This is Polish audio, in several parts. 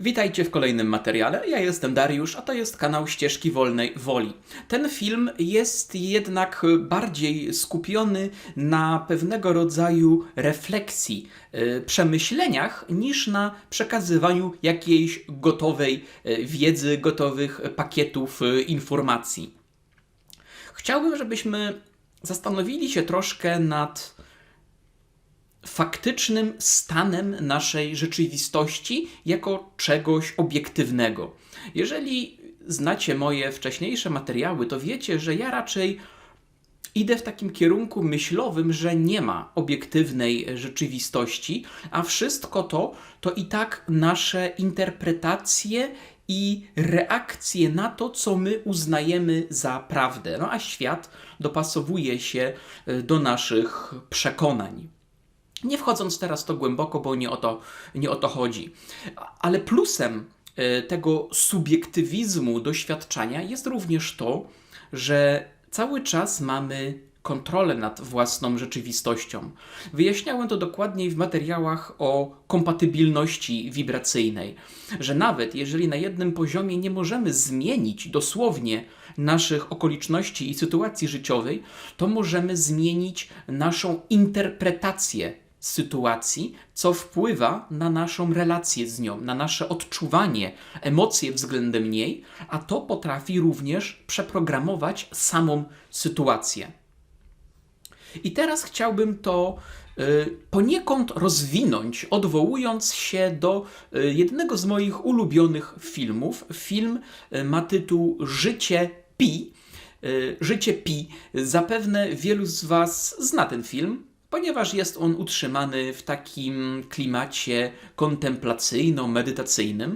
Witajcie w kolejnym materiale. Ja jestem Dariusz, a to jest kanał Ścieżki Wolnej Woli. Ten film jest jednak bardziej skupiony na pewnego rodzaju refleksji, yy, przemyśleniach, niż na przekazywaniu jakiejś gotowej yy, wiedzy, gotowych pakietów yy, informacji. Chciałbym, żebyśmy zastanowili się troszkę nad faktycznym stanem naszej rzeczywistości jako czegoś obiektywnego. Jeżeli znacie moje wcześniejsze materiały, to wiecie, że ja raczej idę w takim kierunku myślowym, że nie ma obiektywnej rzeczywistości, a wszystko to to i tak nasze interpretacje i reakcje na to, co my uznajemy za prawdę. No a świat dopasowuje się e, do naszych przekonań. Nie wchodząc teraz to głęboko, bo nie o to, nie o to chodzi. Ale plusem e, tego subiektywizmu doświadczenia jest również to, że cały czas mamy kontrolę nad własną rzeczywistością. Wyjaśniałem to dokładniej w materiałach o kompatybilności wibracyjnej, że nawet jeżeli na jednym poziomie nie możemy zmienić dosłownie naszych okoliczności i sytuacji życiowej, to możemy zmienić naszą interpretację sytuacji, co wpływa na naszą relację z nią, na nasze odczuwanie, emocje względem niej, a to potrafi również przeprogramować samą sytuację. I teraz chciałbym to y, poniekąd rozwinąć, odwołując się do y, jednego z moich ulubionych filmów. Film y, ma tytuł Życie Pi. Życie Pi. Zapewne wielu z Was zna ten film ponieważ jest on utrzymany w takim klimacie kontemplacyjno-medytacyjnym.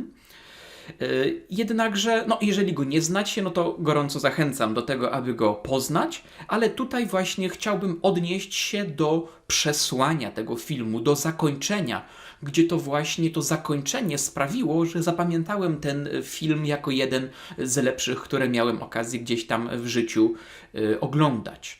E, jednakże, no, jeżeli go nie znacie, no to gorąco zachęcam do tego, aby go poznać, ale tutaj właśnie chciałbym odnieść się do przesłania tego filmu, do zakończenia, gdzie to właśnie to zakończenie sprawiło, że zapamiętałem ten film jako jeden z lepszych, które miałem okazję gdzieś tam w życiu y, oglądać.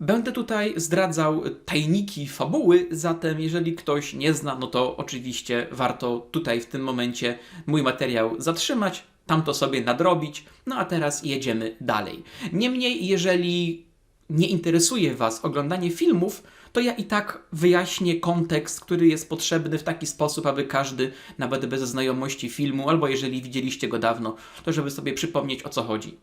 Będę tutaj zdradzał tajniki fabuły, zatem jeżeli ktoś nie zna, no to oczywiście warto tutaj w tym momencie mój materiał zatrzymać, tamto sobie nadrobić, no a teraz jedziemy dalej. Niemniej, jeżeli nie interesuje Was oglądanie filmów, to ja i tak wyjaśnię kontekst, który jest potrzebny w taki sposób, aby każdy, nawet bez znajomości filmu, albo jeżeli widzieliście go dawno, to żeby sobie przypomnieć o co chodzi.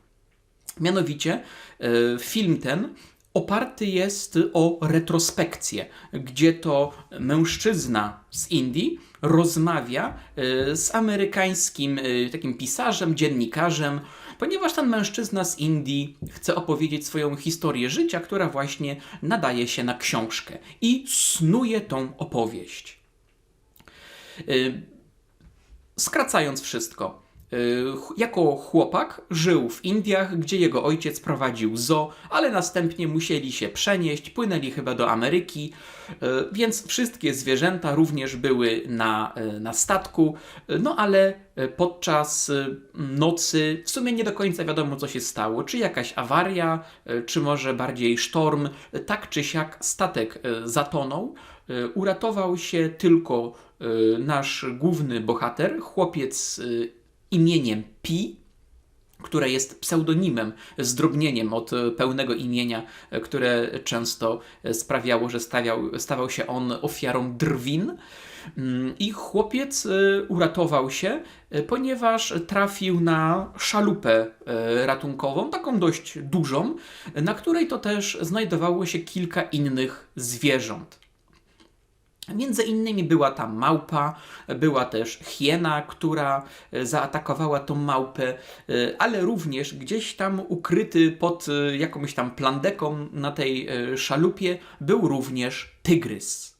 Mianowicie, e, film ten oparty jest o retrospekcję, gdzie to mężczyzna z Indii rozmawia e, z amerykańskim e, takim pisarzem, dziennikarzem, ponieważ ten mężczyzna z Indii chce opowiedzieć swoją historię życia, która właśnie nadaje się na książkę i snuje tą opowieść. E, skracając wszystko, jako chłopak żył w Indiach, gdzie jego ojciec prowadził zoo, ale następnie musieli się przenieść, płynęli chyba do Ameryki, y, więc wszystkie zwierzęta również były na, y, na statku, no ale podczas nocy w sumie nie do końca wiadomo, co się stało. Czy jakaś awaria, czy może bardziej sztorm. Tak czy siak statek zatonął. Uratował się tylko nasz główny bohater, chłopiec imieniem Pi, które jest pseudonimem, zdrobnieniem od pełnego imienia, które często sprawiało, że stawiał, stawał się on ofiarą drwin. I chłopiec e, uratował się, e, ponieważ trafił na szalupę e, ratunkową, taką dość dużą, na której to też znajdowało się kilka innych zwierząt. Między innymi była tam małpa, była też hiena, która e, zaatakowała tą małpę, e, ale również gdzieś tam ukryty pod e, jakąś tam plandeką na tej szalupie był również tygrys.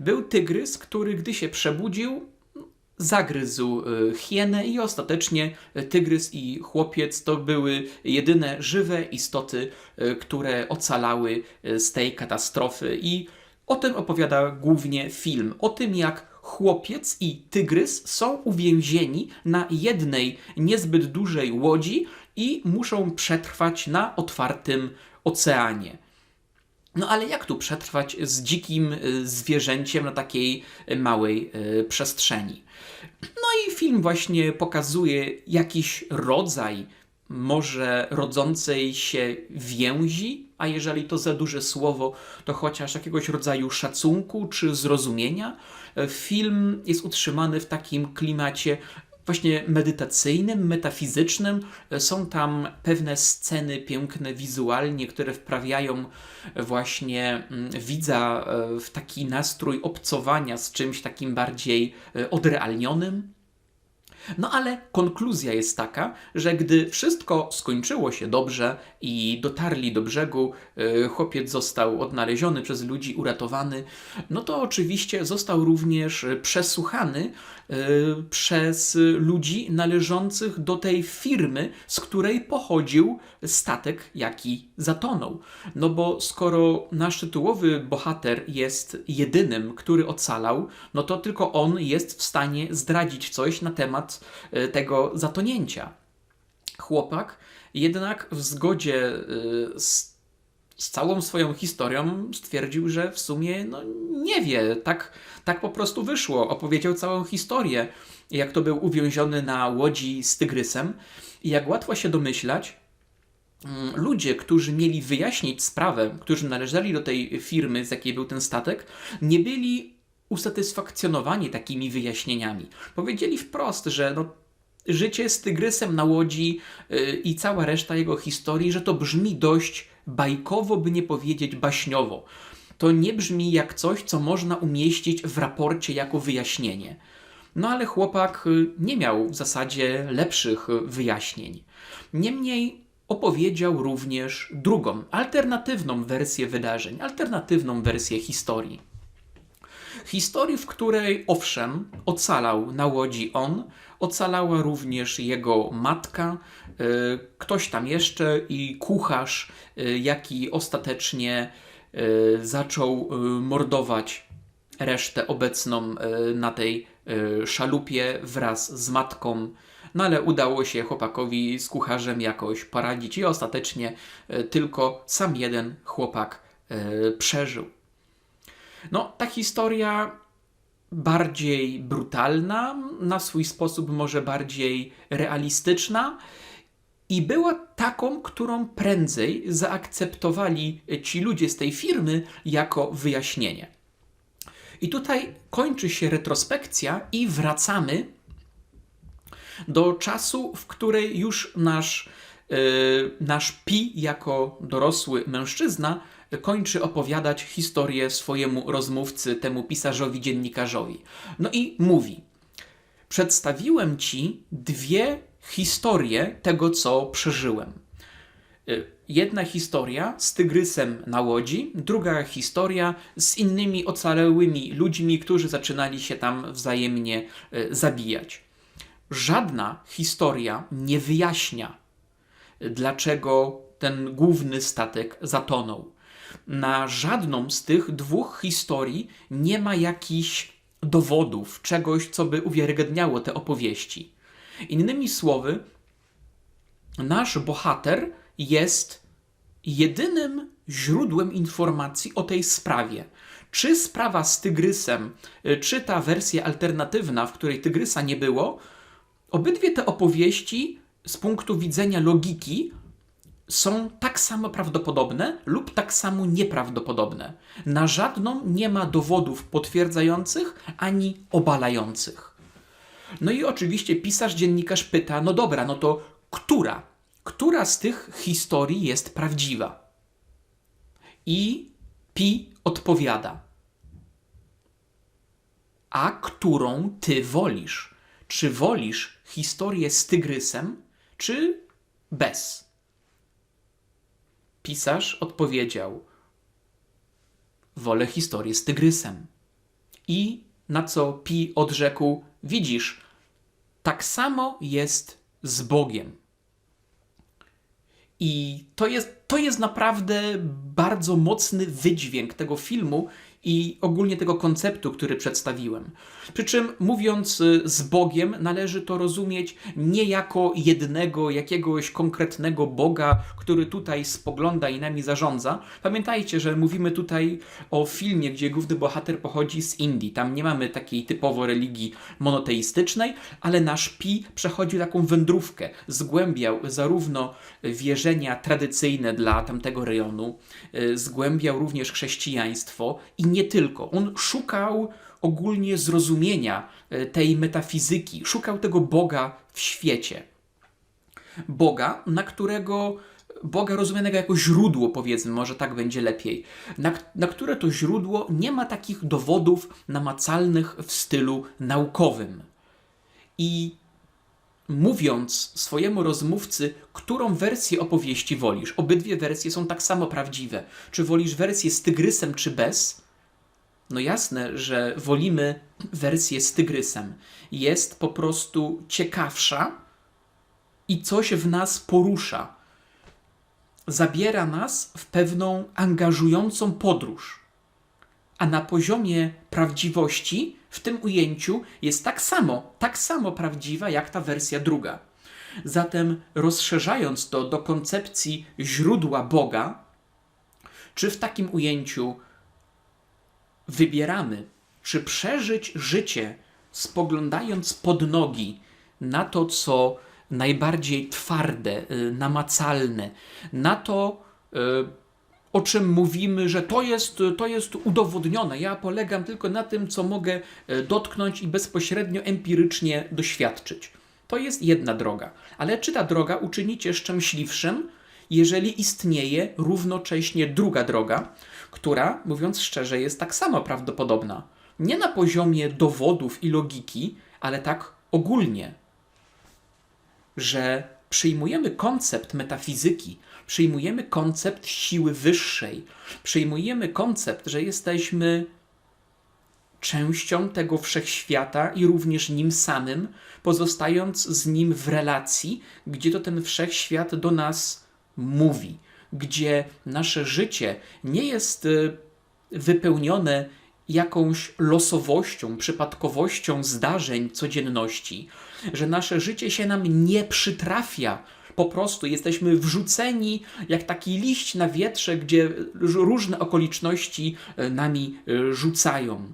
Był tygrys, który gdy się przebudził, zagryzł hienę i ostatecznie tygrys i chłopiec to były jedyne żywe istoty, które ocalały z tej katastrofy i o tym opowiada głównie film. O tym, jak chłopiec i tygrys są uwięzieni na jednej niezbyt dużej łodzi i muszą przetrwać na otwartym oceanie. No ale jak tu przetrwać z dzikim y, zwierzęciem na takiej y, małej y, przestrzeni? No i film właśnie pokazuje jakiś rodzaj może rodzącej się więzi, a jeżeli to za duże słowo, to chociaż jakiegoś rodzaju szacunku czy zrozumienia. Film jest utrzymany w takim klimacie właśnie medytacyjnym, metafizycznym. Są tam pewne sceny piękne wizualnie, które wprawiają właśnie mm, widza e, w taki nastrój obcowania z czymś takim bardziej e, odrealnionym. No ale konkluzja jest taka, że gdy wszystko skończyło się dobrze i dotarli do brzegu, e, chłopiec został odnaleziony przez ludzi, uratowany, no to oczywiście został również przesłuchany e, przez ludzi należących do tej firmy, z której pochodził statek, jaki zatonął. No bo skoro nasz tytułowy bohater jest jedynym, który ocalał, no to tylko on jest w stanie zdradzić coś na temat Y, tego zatonięcia. Chłopak jednak w zgodzie y, z, z całą swoją historią stwierdził, że w sumie no, nie wie, tak, tak po prostu wyszło. Opowiedział całą historię, jak to był uwięziony na łodzi z tygrysem. I jak łatwo się domyślać, mm, ludzie, którzy mieli wyjaśnić sprawę, którzy należeli do tej firmy, z jakiej był ten statek, nie byli usatysfakcjonowani takimi wyjaśnieniami. Powiedzieli wprost, że no, życie z tygrysem na łodzi yy, i cała reszta jego historii, że to brzmi dość bajkowo, by nie powiedzieć baśniowo. To nie brzmi jak coś, co można umieścić w raporcie jako wyjaśnienie. No ale chłopak y, nie miał w zasadzie lepszych wyjaśnień. Niemniej opowiedział również drugą, alternatywną wersję wydarzeń, alternatywną wersję historii. Historii, w której owszem, ocalał na łodzi on, ocalała również jego matka, e, ktoś tam jeszcze i kucharz, e, jaki ostatecznie e, zaczął mordować resztę obecną na tej szalupie wraz z matką. No ale udało się chłopakowi z kucharzem jakoś poradzić i ostatecznie tylko sam jeden chłopak przeżył. No, ta historia bardziej brutalna, na swój sposób może bardziej realistyczna i była taką, którą prędzej zaakceptowali ci ludzie z tej firmy jako wyjaśnienie. I tutaj kończy się retrospekcja i wracamy do czasu, w której już nasz, yy, nasz Pi jako dorosły mężczyzna kończy opowiadać historię swojemu rozmówcy, temu pisarzowi, dziennikarzowi. No i mówi: Przedstawiłem ci dwie historie tego, co przeżyłem. Y, jedna historia z tygrysem na łodzi, druga historia z innymi ocalełymi ludźmi, którzy zaczynali się tam wzajemnie y, zabijać. Żadna historia nie wyjaśnia, dlaczego ten główny statek zatonął na żadną z tych dwóch historii nie ma jakichś dowodów, czegoś, co by uwiarygadniało te opowieści. Innymi słowy, nasz bohater jest jedynym źródłem informacji o tej sprawie. Czy sprawa z tygrysem, czy ta wersja alternatywna, w której tygrysa nie było, obydwie te opowieści z punktu widzenia logiki są tak samo prawdopodobne lub tak samo nieprawdopodobne. Na żadną nie ma dowodów potwierdzających ani obalających. No i oczywiście pisarz, dziennikarz pyta: no dobra, no to która? Która z tych historii jest prawdziwa? I Pi odpowiada: A którą ty wolisz? Czy wolisz historię z tygrysem, czy bez? Pisarz odpowiedział: Wolę historię z tygrysem. I na co Pi odrzekł: Widzisz, tak samo jest z Bogiem. I to jest to jest naprawdę bardzo mocny wydźwięk tego filmu i ogólnie tego konceptu, który przedstawiłem. Przy czym mówiąc y, z Bogiem, należy to rozumieć nie jako jednego, jakiegoś konkretnego Boga, który tutaj spogląda i nami zarządza. Pamiętajcie, że mówimy tutaj o filmie, gdzie główny bohater pochodzi z Indii. Tam nie mamy takiej typowo religii monoteistycznej, ale nasz Pi przechodził taką wędrówkę. Zgłębiał zarówno wierzenia tradycyjne dla tamtego rejonu, y, zgłębiał również chrześcijaństwo i nie tylko. On szukał ogólnie zrozumienia y, tej metafizyki, szukał tego Boga w świecie. Boga, na którego Boga rozumianego jako źródło, powiedzmy, może tak będzie lepiej, na, na które to źródło nie ma takich dowodów namacalnych w stylu naukowym. I mówiąc swojemu rozmówcy, którą wersję opowieści wolisz, obydwie wersje są tak samo prawdziwe. Czy wolisz wersję z tygrysem, czy bez? No jasne, że wolimy wersję z tygrysem. Jest po prostu ciekawsza i coś w nas porusza. Zabiera nas w pewną angażującą podróż. A na poziomie prawdziwości w tym ujęciu jest tak samo, tak samo prawdziwa jak ta wersja druga. Zatem rozszerzając to do koncepcji źródła Boga, czy w takim ujęciu wybieramy, czy przeżyć życie spoglądając pod nogi na to, co najbardziej twarde, y, namacalne, na to, y, o czym mówimy, że to jest, to jest udowodnione. Ja polegam tylko na tym, co mogę y, dotknąć i bezpośrednio empirycznie doświadczyć. To jest jedna droga. Ale czy ta droga uczyni cię szczęśliwszym, jeżeli istnieje równocześnie druga droga, która, mówiąc szczerze, jest tak samo prawdopodobna? Nie na poziomie dowodów i logiki, ale tak ogólnie, że przyjmujemy koncept metafizyki, przyjmujemy koncept siły wyższej, przyjmujemy koncept, że jesteśmy częścią tego wszechświata i również nim samym, pozostając z nim w relacji, gdzie to ten wszechświat do nas mówi, gdzie nasze życie nie jest y, wypełnione jakąś losowością, przypadkowością zdarzeń codzienności, że nasze życie się nam nie przytrafia. Po prostu jesteśmy wrzuceni jak taki liść na wietrze, gdzie różne okoliczności e, nami e, rzucają.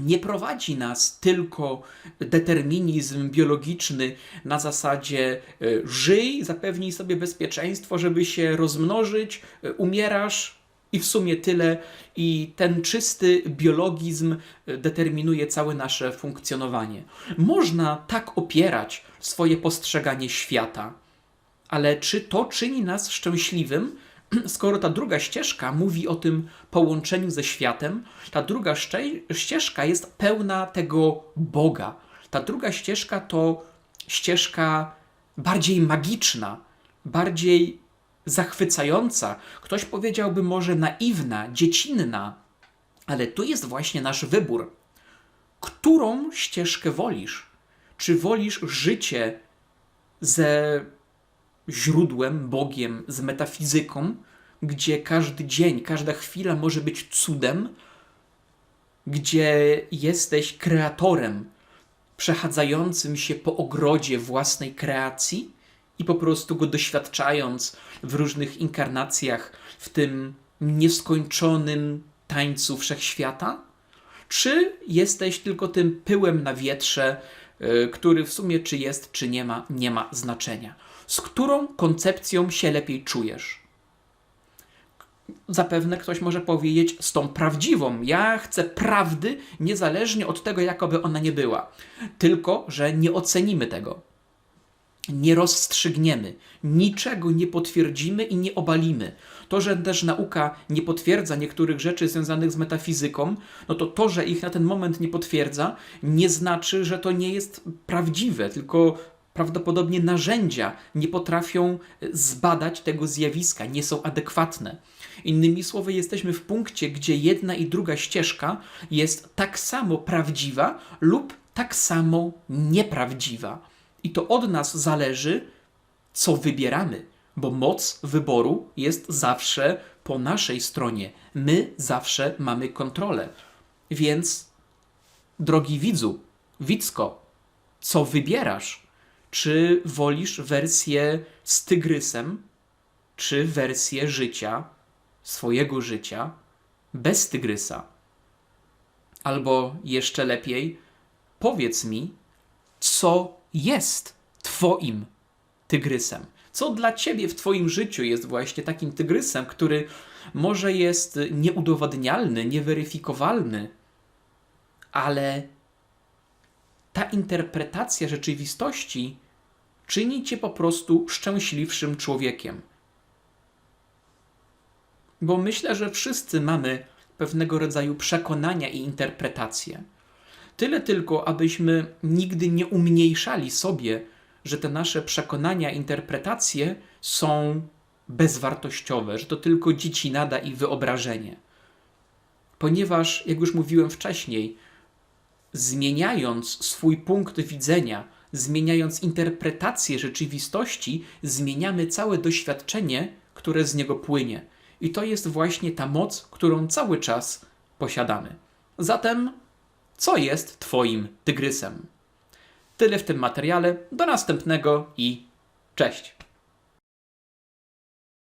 Nie prowadzi nas tylko determinizm biologiczny na zasadzie e, żyj, zapewnij sobie bezpieczeństwo, żeby się rozmnożyć, umierasz, i w sumie tyle. I ten czysty biologizm e, determinuje całe nasze funkcjonowanie. Można tak opierać swoje postrzeganie świata, ale czy to czyni nas szczęśliwym? Skoro ta druga ścieżka mówi o tym połączeniu ze światem, ta druga ścieżka jest pełna tego Boga. Ta druga ścieżka to ścieżka bardziej magiczna, bardziej zachwycająca, ktoś powiedziałby może naiwna, dziecinna, ale tu jest właśnie nasz wybór. Którą ścieżkę wolisz? Czy wolisz życie ze źródłem, Bogiem, z metafizyką, gdzie każdy dzień, każda chwila może być cudem, gdzie jesteś kreatorem, przechadzającym się po ogrodzie własnej kreacji? i po prostu go doświadczając w różnych inkarnacjach w tym nieskończonym tańcu wszechświata? Czy jesteś tylko tym pyłem na wietrze, yy, który w sumie czy jest, czy nie ma, nie ma znaczenia? Z którą koncepcją się lepiej czujesz? Zapewne ktoś może powiedzieć z tą prawdziwą. Ja chcę prawdy, niezależnie od tego, jakoby ona nie była. Tylko, że nie ocenimy tego nie rozstrzygniemy, niczego nie potwierdzimy i nie obalimy. To, że też nauka nie potwierdza niektórych rzeczy związanych z metafizyką, no to to, że ich na ten moment nie potwierdza, nie znaczy, że to nie jest prawdziwe, tylko prawdopodobnie narzędzia nie potrafią zbadać tego zjawiska, nie są adekwatne. Innymi słowy, jesteśmy w punkcie, gdzie jedna i druga ścieżka jest tak samo prawdziwa lub tak samo nieprawdziwa. I to od nas zależy, co wybieramy. bo moc wyboru jest zawsze po naszej stronie. My zawsze mamy kontrolę. Więc, drogi widzu, widzko, co wybierasz? Czy wolisz wersję z tygrysem, czy wersję życia, swojego życia, bez tygrysa? Albo jeszcze lepiej, powiedz mi, co jest Twoim tygrysem. Co dla Ciebie w Twoim życiu jest właśnie takim tygrysem, który może jest nieudowadnialny, nieweryfikowalny, ale ta interpretacja rzeczywistości czyni Cię po prostu szczęśliwszym człowiekiem. Bo myślę, że wszyscy mamy pewnego rodzaju przekonania i interpretacje. Tyle tylko, abyśmy nigdy nie umniejszali sobie, że te nasze przekonania, interpretacje są bezwartościowe, że to tylko dziecinada i wyobrażenie. Ponieważ, jak już mówiłem wcześniej, zmieniając swój punkt widzenia, zmieniając interpretację rzeczywistości, zmieniamy całe doświadczenie, które z niego płynie. I to jest właśnie ta moc, którą cały czas posiadamy. Zatem, co jest Twoim tygrysem? Tyle w tym materiale. Do następnego i cześć.